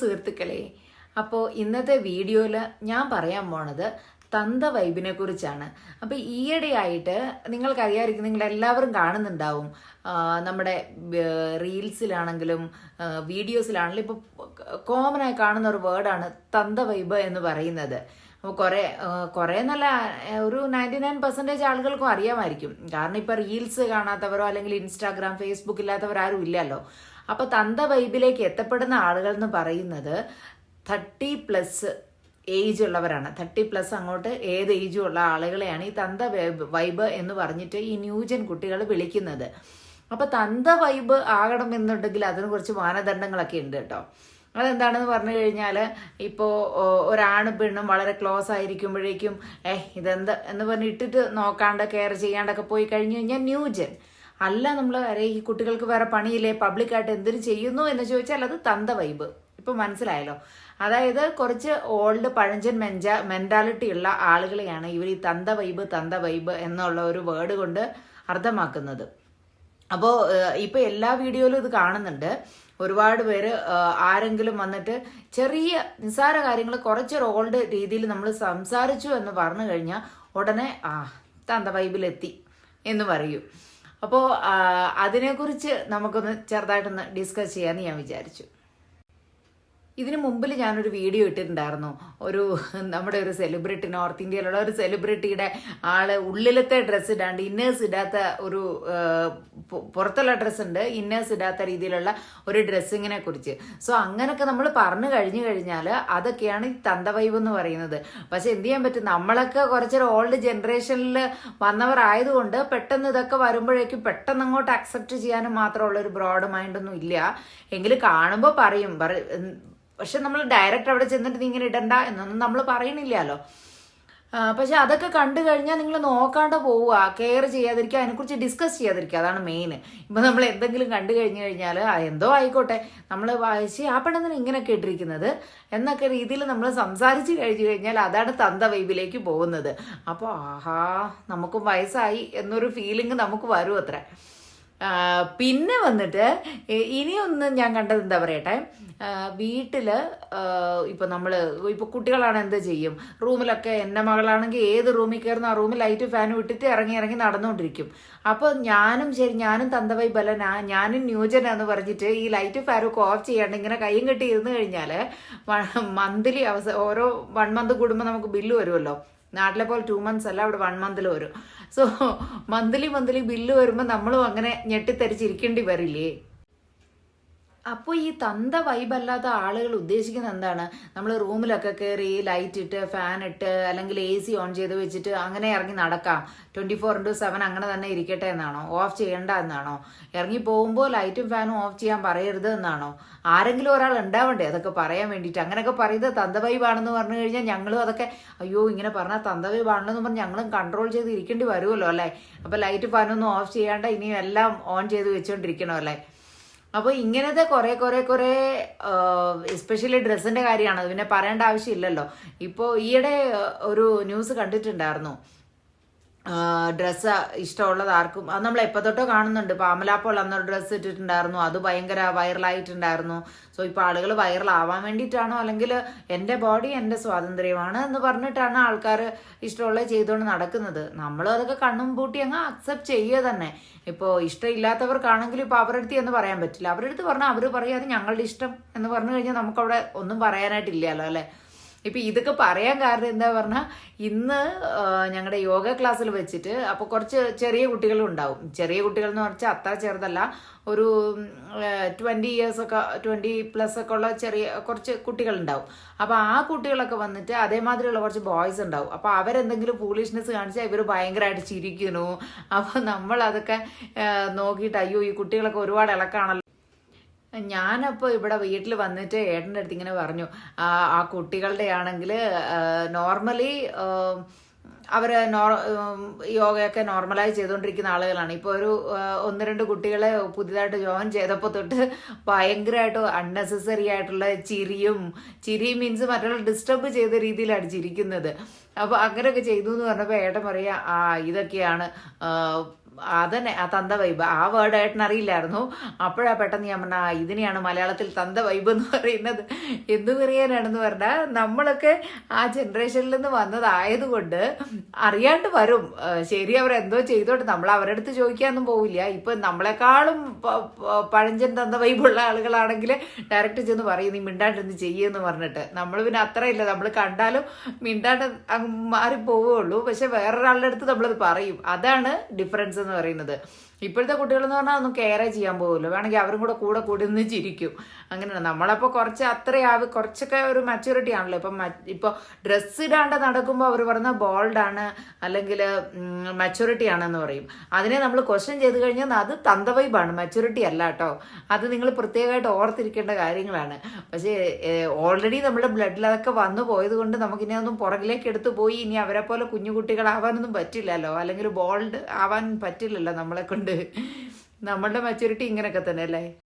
സുഹൃത്തുക്കളെ അപ്പോൾ ഇന്നത്തെ വീഡിയോയിൽ ഞാൻ പറയാൻ പോണത് തന്ത വൈബിനെ കുറിച്ചാണ്. അപ്പോൾ ഈയിടെയായിട്ട് നിങ്ങൾക്കറിയാമായിരിക്കും നിങ്ങൾ എല്ലാവരും കാണുന്നുണ്ടാവും നമ്മുടെ റീൽസിലാണെങ്കിലും വീഡിയോസിലാണെങ്കിലും ഇപ്പോൾ കോമൺ ആയി കാണുന്ന ഒരു വേർഡാണ് തന്ത വൈബ് എന്ന് പറയുന്നത്. അപ്പോൾ കുറേ കുറേ നല്ല ഒരു നയന്റി നയൻ പെർസെന്റേജ് ആളുകൾക്കും അറിയാമായിരിക്കും. കാരണം ഇപ്പോൾ റീൽസ് കാണാത്തവരോ അല്ലെങ്കിൽ ഇൻസ്റ്റാഗ്രാം ഫേസ്ബുക്ക് ഇല്ലാത്തവരാരും ഇല്ലല്ലോ. അപ്പോൾ തന്ത വൈബിലേക്ക് എത്തപ്പെടുന്ന ആളുകൾ എന്ന് പറയുന്നത് തേർട്ടി പ്ലസ് ഏജ് ഉള്ളവരാണ്. തേർട്ടി പ്ലസ് അങ്ങോട്ട് ഏത് ഏജും ഉള്ള ആളുകളെയാണ് ഈ തന്ത വൈബ് എന്ന് പറഞ്ഞിട്ട് ഈ ന്യൂജൻ കുട്ടികൾ വിളിക്കുന്നത്. അപ്പോൾ തന്ത വൈബ് ആകണം എന്നുണ്ടെങ്കിൽ അതിന് കുറച്ച് മാനദണ്ഡങ്ങളൊക്കെ ഉണ്ട് കേട്ടോ. അതെന്താണെന്ന് പറഞ്ഞു കഴിഞ്ഞാൽ ഇപ്പോൾ ഒരാണും പെണ്ണും വളരെ ക്ലോസ് ആയിരിക്കുമ്പോഴേക്കും ഏഹ് ഇതെന്താ? എന്ന് പറഞ്ഞ് ഇട്ടിട്ട് നോക്കാണ്ട് കെയർ ചെയ്യാണ്ടൊക്കെ പോയി കഴിഞ്ഞു കഴിഞ്ഞാൽ ന്യൂജൻ അല്ല നമ്മൾ അരെ ഈ കുട്ടികൾക്ക് വേറെ പണിയില്ലേ? പബ്ലിക്കായിട്ട് എന്തിനു ചെയ്യുന്നു എന്ന് ചോദിച്ചാൽ അത് തന്ത വൈബ്. ഇപ്പം മനസ്സിലായല്ലോ. അതായത് കുറച്ച് ഓൾഡ് പഴഞ്ചൻ മെഞ്ച മെന്റാലിറ്റി ഉള്ള ആളുകളെയാണ് ഇവർ ഈ തന്ത വൈബ് തന്ത വൈബ് എന്നുള്ള ഒരു വേർഡ് കൊണ്ട് അർത്ഥമാക്കുന്നത്. അപ്പോൾ ഇപ്പോൾ എല്ലാ വീഡിയോയിലും ഇത് കാണുന്നുണ്ട്. ഒരുപാട് പേര് ആരെങ്കിലും വന്നിട്ട് ചെറിയ നിസ്സാര കാര്യങ്ങൾ കുറച്ചൊരു ഓൾഡ് രീതിയിൽ നമ്മൾ സംസാരിച്ചു എന്ന് പറഞ്ഞു കഴിഞ്ഞാൽ ഉടനെ ആ തന്ത വൈബിലെത്തി എന്ന് പറയും. അപ്പോൾ അതിനെക്കുറിച്ച് നമുക്കൊന്ന് ചെറുതായിട്ടൊന്ന് ഡിസ്കസ് ചെയ്യാമെന്ന് ഞാൻ വിചാരിച്ചു. ഇതിനു മുമ്പിൽ ഞാനൊരു വീഡിയോ ഇട്ടിട്ടുണ്ടായിരുന്നു. ഒരു നമ്മുടെ ഒരു സെലിബ്രിറ്റി നോർത്ത് ഇന്ത്യയിലുള്ള ഒരു സെലിബ്രിറ്റിയുടെ ആൾ ഉള്ളിലത്തെ ഡ്രസ്സ് ഇടാണ്ട് ഇന്നേഴ്സ് ഇടാത്ത ഒരു പുറത്തുള്ള ഡ്രസ്സ് ഉണ്ട്. ഇന്നേഴ്സ് ഇടാത്ത രീതിയിലുള്ള ഒരു ഡ്രസ്സിങ്ങിനെ കുറിച്ച്. സോ അങ്ങനെയൊക്കെ നമ്മൾ പറഞ്ഞു കഴിഞ്ഞു കഴിഞ്ഞാൽ അതൊക്കെയാണ് ഈ തന്തവൈബ് എന്ന് പറയുന്നത്. പക്ഷെ എന്ത് ചെയ്യാൻ പറ്റും? നമ്മളൊക്കെ കുറച്ചൊരു ഓൾഡ് ജനറേഷനിൽ വന്നവരായതുകൊണ്ട് പെട്ടെന്ന് ഇതൊക്കെ വരുമ്പോഴേക്കും പെട്ടെന്ന് അങ്ങോട്ട് അക്സെപ്റ്റ് ചെയ്യാനും മാത്രമുള്ള ഒരു ബ്രോഡ് മൈൻഡൊന്നും ഇല്ല. എങ്കിൽ കാണുമ്പോൾ പറയും പക്ഷെ നമ്മൾ ഡയറക്റ്റ് അവിടെ ചെന്നിട്ട് നീ ഇങ്ങനെ ഇടണ്ട എന്നൊന്നും നമ്മൾ പറയണില്ലല്ലോ. പക്ഷെ അതൊക്കെ കണ്ടു കഴിഞ്ഞാൽ നിങ്ങൾ നോക്കാണ്ട് പോവുക കെയർ ചെയ്യാതിരിക്കുക അതിനെക്കുറിച്ച് ഡിസ്കസ് ചെയ്യാതിരിക്കുക. അതാണ് മെയിൻ ഇപ്പം നമ്മൾ എന്തെങ്കിലും കണ്ടു കഴിഞ്ഞു കഴിഞ്ഞാൽ എന്തോ ആയിക്കോട്ടെ നമ്മൾ വായിച്ച് ആ പെണ്ണെന്തിനാ ഇങ്ങനെയൊക്കെ ഇട്ടിരിക്കുന്നത് എന്നൊക്കെ രീതിയിൽ നമ്മൾ സംസാരിച്ച് കഴിഞ്ഞു കഴിഞ്ഞാൽ അതാണ് തന്ത വൈബിലേക്ക് പോകുന്നത്. അപ്പോൾ ആഹാ നമുക്കും വയസ്സായി എന്നൊരു ഫീലിംഗ് നമുക്ക് വരും പിന്നെ വന്നിട്ട് ഇനിയൊന്നും ഞാൻ കണ്ടത് എന്താ പറയട്ടെ? വീട്ടിൽ നമ്മൾ ഇപ്പൊ നമ്മൾ ഇപ്പൊ കുട്ടികളാണ് എന്ത് ചെയ്യും? റൂമിലൊക്കെ എന്റെ മകളാണെങ്കിൽ ഏത് റൂമിൽ കയറുന്ന ആ റൂമിൽ ലൈറ്റ് ഫാൻ വിട്ടിട്ട് ഇറങ്ങി ഇറങ്ങി നടന്നുകൊണ്ടിരിക്കും. അപ്പോൾ ഞാനും ശരി ഞാനും തന്തവൈ ബലന ഞാനും ന്യൂജൻ എന്ന് പറഞ്ഞിട്ട് ഈ ലൈറ്റ് ഫാനൊക്കെ ഓഫ് ചെയ്യാണ്ട് ഇങ്ങനെ കയ്യും കെട്ടി ഇരുന്ന് കഴിഞ്ഞാൽ മന്ത്ലി അവസ ഓരോ വൺ മന്ത് കൂടുമ്പോൾ നമുക്ക് ബില്ല് വരുമല്ലോ നാട്ടിലെ പോലെ ടു മന്ത്സ് അല്ല അവിടെ വൺ മന്തിൽ വരും. സോ മന്ത്ലി മന്ത്ലി ബില്ല് വരുമ്പോൾ നമ്മളും അങ്ങനെ ഞെട്ടിത്തരിച്ചിരിക്കേണ്ടി വരില്ലേ? അപ്പോൾ ഈ തന്ത വൈബല്ലാത്ത ആളുകൾ ഉദ്ദേശിക്കുന്നത് എന്താണ്? നമ്മൾ റൂമിലൊക്കെ കയറി ലൈറ്റ് ഇട്ട് ഫാൻ ഇട്ട് അല്ലെങ്കിൽ എ സി ഓൺ ചെയ്ത് വെച്ചിട്ട് അങ്ങനെ ഇറങ്ങി നടക്കാം. ട്വന്റി ഫോർ ഇന്റു സെവൻ അങ്ങനെ തന്നെ ഇരിക്കട്ടെ എന്നാണോ? ഓഫ് ചെയ്യണ്ട എന്നാണോ? ഇറങ്ങി പോകുമ്പോൾ ലൈറ്റും ഫാനും ഓഫ് ചെയ്യാൻ പറയരുത് എന്നാണോ? ആരെങ്കിലും ഒരാൾ ഉണ്ടാവണ്ടേ? അതൊക്കെ പറയാൻ വേണ്ടിയിട്ട്. അങ്ങനെയൊക്കെ പറയുന്നത് തന്ത വൈബാണെന്ന് പറഞ്ഞു കഴിഞ്ഞാൽ ഞങ്ങളും അതൊക്കെ അയ്യോ ഇങ്ങനെ പറഞ്ഞാൽ തന്ത വൈബാണെന്ന് പറഞ്ഞ് ഞങ്ങളും കൺട്രോൾ ചെയ്ത് ഇരിക്കേണ്ടി വരുമല്ലോ അല്ലേ? അപ്പോൾ ലൈറ്റ് ഫാനൊന്നും ഓഫ് ചെയ്യാണ്ട് ഇനിയും എല്ലാം ഓൺ ചെയ്ത് വെച്ചുകൊണ്ടിരിക്കണോ അല്ലേ? അപ്പോൾ ഇങ്ങനത്തെ കുറെ കുറെ കുറെ എസ്പെഷ്യലി ഡ്രസ്സിന്റെ കാര്യമാണ്. പിന്നെ പറയേണ്ട ആവശ്യമില്ലല്ലോ. ഇപ്പോ ഈയിടെ ഒരു ന്യൂസ് കണ്ടിട്ടുണ്ടായിരുന്നു. ഡ്രസ്സ് ഇഷ്ടമുള്ളത് ആർക്കും. അത് നമ്മൾ എപ്പോൾ തൊട്ടോ കാണുന്നുണ്ട്. ഇപ്പോൾ അമലാപ്പോൾ അന്നൊരു ഡ്രസ്സ് ഇട്ടിട്ടുണ്ടായിരുന്നു. അത് ഭയങ്കര വൈറലായിട്ടുണ്ടായിരുന്നു. സോ ഇപ്പോൾ ആളുകൾ വൈറലാവാൻ വേണ്ടിയിട്ടാണോ അല്ലെങ്കിൽ എന്റെ ബോഡി എന്റെ സ്വാതന്ത്ര്യമാണ് എന്ന് പറഞ്ഞിട്ടാണ് ആൾക്കാർ ഇഷ്ടമുള്ളത് ചെയ്തുകൊണ്ട് നടക്കുന്നത്. നമ്മളും അതൊക്കെ കണ്ണും പൂട്ടി അങ്ങ് അക്സെപ്റ്റ് ചെയ്യുക തന്നെ. ഇപ്പോൾ ഇഷ്ടമില്ലാത്തവർക്കാണെങ്കിൽ ഇപ്പോൾ അവരുടെ അടുത്ത് എന്ന് പറയാൻ പറ്റില്ല. അവരുടെ അടുത്ത് പറഞ്ഞാൽ അവർ പറയാതെ ഞങ്ങളുടെ ഇഷ്ടം എന്ന് പറഞ്ഞു കഴിഞ്ഞാൽ നമുക്കവിടെ ഒന്നും പറയാനായിട്ടില്ലല്ലോ അല്ലേ? ഇപ്പൊ ഇതൊക്കെ പറയാൻ കാരണം എന്താ പറഞ്ഞാൽ ഇന്ന് ഞങ്ങളുടെ യോഗ ക്ലാസ്സിൽ വെച്ചിട്ട് അപ്പോൾ കുറച്ച് ചെറിയ കുട്ടികളും ഉണ്ടാവും ചെറിയ കുട്ടികൾ എന്ന് പറഞ്ഞാൽ അത്ര ചെറുതല്ല. ഒരു ട്വന്റി ഇയേഴ്സ് ഒക്കെ ട്വന്റി പ്ലസ് ഒക്കെ ഉള്ള ചെറിയ കുറച്ച് കുട്ടികളുണ്ടാവും. അപ്പോൾ ആ കുട്ടികളൊക്കെ വന്നിട്ട് അതേമാതിരിയുള്ള കുറച്ച് ബോയ്സ് ഉണ്ടാവും. അപ്പോൾ അവരെന്തെങ്കിലും ഫൂളിഷ്നെസ് കാണിച്ചാൽ ഇവർ ഭയങ്കരമായിട്ട് ചിരിക്കുന്നു. അപ്പോൾ നമ്മൾ അതൊക്കെ നോക്കിയിട്ട് അയ്യോ ഈ കുട്ടികളൊക്കെ ഒരുപാട് ഇളക്കാണല്ലോ ഞാനപ്പോൾ ഇവിടെ വീട്ടിൽ വന്നിട്ട് ഏട്ടന്റെ അടുത്ത് ഇങ്ങനെ പറഞ്ഞു ആ കുട്ടികളുടെ ആണെങ്കിൽ നോർമലി അവർ നോ യോഗയൊക്കെ നോർമലായി ചെയ്തുകൊണ്ടിരിക്കുന്ന ആളുകളാണ്. ഇപ്പോൾ ഒരു ഒന്ന് രണ്ട് കുട്ടികളെ പുതിയതായിട്ട് ജോയിൻ ചെയ്തപ്പോൾ തൊട്ട് ഭയങ്കരമായിട്ട് അൺനെസസറി ആയിട്ടുള്ള ചിരിയും ചിരി മീൻസ് മറ്റുള്ള ഡിസ്റ്റർബ് ചെയ്ത രീതിയിലാണ് ചിരിക്കുന്നത്. അപ്പോൾ അങ്ങനെയൊക്കെ ചെയ്തു എന്ന് പറഞ്ഞപ്പോൾ ഏട്ടൻ പറയുക ആ ഇതൊക്കെയാണ് അതന്നെ ആ തന്ത വൈബ് ആ വേർഡ് ഏട്ടൻ അറിയില്ലായിരുന്നു. അപ്പോഴാ പെട്ടെന്ന് ഞാൻ പറഞ്ഞ ഇതിനെയാണ് മലയാളത്തിൽ തന്ത വൈബ് എന്ന് പറയുന്നത്. എന്ത് പറയാനാണെന്ന് പറഞ്ഞാൽ നമ്മളൊക്കെ ആ ജനറേഷനിൽ നിന്ന് വന്നതായതുകൊണ്ട് അറിയാണ്ട് വരും. ശരി അവർ എന്തോ ചെയ്തോട്ടെ. നമ്മൾ അവരുടെ അടുത്ത് ചോദിക്കാനൊന്നും പോവില്ല. ഇപ്പൊ നമ്മളെക്കാളും പഴഞ്ചൻ തന്ത വൈബുള്ള ആളുകളാണെങ്കിൽ ഡയറക്റ്റ് ചെന്ന് പറയും നീ മിണ്ടാണ്ടിരുന്ന് ചെയ്യുമെന്ന് പറഞ്ഞിട്ട്. നമ്മൾ പിന്നെ അത്രയില്ല. നമ്മൾ കണ്ടാലും മിണ്ടാണ്ട് മാറി പോവുകയുള്ളൂ പക്ഷെ വേറൊരാളുടെ അടുത്ത് നമ്മളത് പറയും. അതാണ് ഡിഫറൻസ് എന്ന് പറയുന്നത്. ഇപ്പോഴത്തെ കുട്ടികളെന്ന് പറഞ്ഞാൽ ഒന്നും കെയറേ ചെയ്യാൻ പോകുമല്ലോ വേണമെങ്കിൽ അവരും കൂടെ കൂടെ കൂടി നിന്ന് ചിരിക്കും. അങ്ങനെയാണ്. നമ്മളപ്പോൾ കുറച്ച് അത്രയാവ് കുറച്ചൊക്കെ ഒരു മെച്ചൂരിറ്റി ആണല്ലോ. ഇപ്പം ഇപ്പോൾ ഡ്രസ്സ് ഇടാണ്ട് നടക്കുമ്പോൾ അവർ പറഞ്ഞ ബോൾഡാണ് അല്ലെങ്കിൽ മെച്ചൂരിറ്റി ആണെന്ന് പറയും. അതിനെ നമ്മൾ ക്വസ്റ്റ്യൻ ചെയ്ത് കഴിഞ്ഞാൽ അത് തന്തവൈബാണ് മെച്ചൂരിറ്റി അല്ല കേട്ടോ. അത് നിങ്ങൾ പ്രത്യേകമായിട്ട് ഓർത്തിരിക്കേണ്ട കാര്യങ്ങളാണ്. പക്ഷേ ഓൾറെഡി നമ്മുടെ ബ്ലഡിൽ അതൊക്കെ വന്നു പോയത് കൊണ്ട് നമുക്കിനി ഒന്നും പുറകിലേക്ക് എടുത്തു പോയി. ഇനി അവരെ പോലെ കുഞ്ഞു കുട്ടികളാവാനൊന്നും പറ്റില്ലല്ലോ. അല്ലെങ്കിൽ ബോൾഡ് ആവാൻ പറ്റില്ലല്ലോ നമ്മളെ കൊണ്ട് നമ്മളുടെ മെച്ചൂരിറ്റി ഇങ്ങനെയൊക്കെ തന്നെ അല്ലേ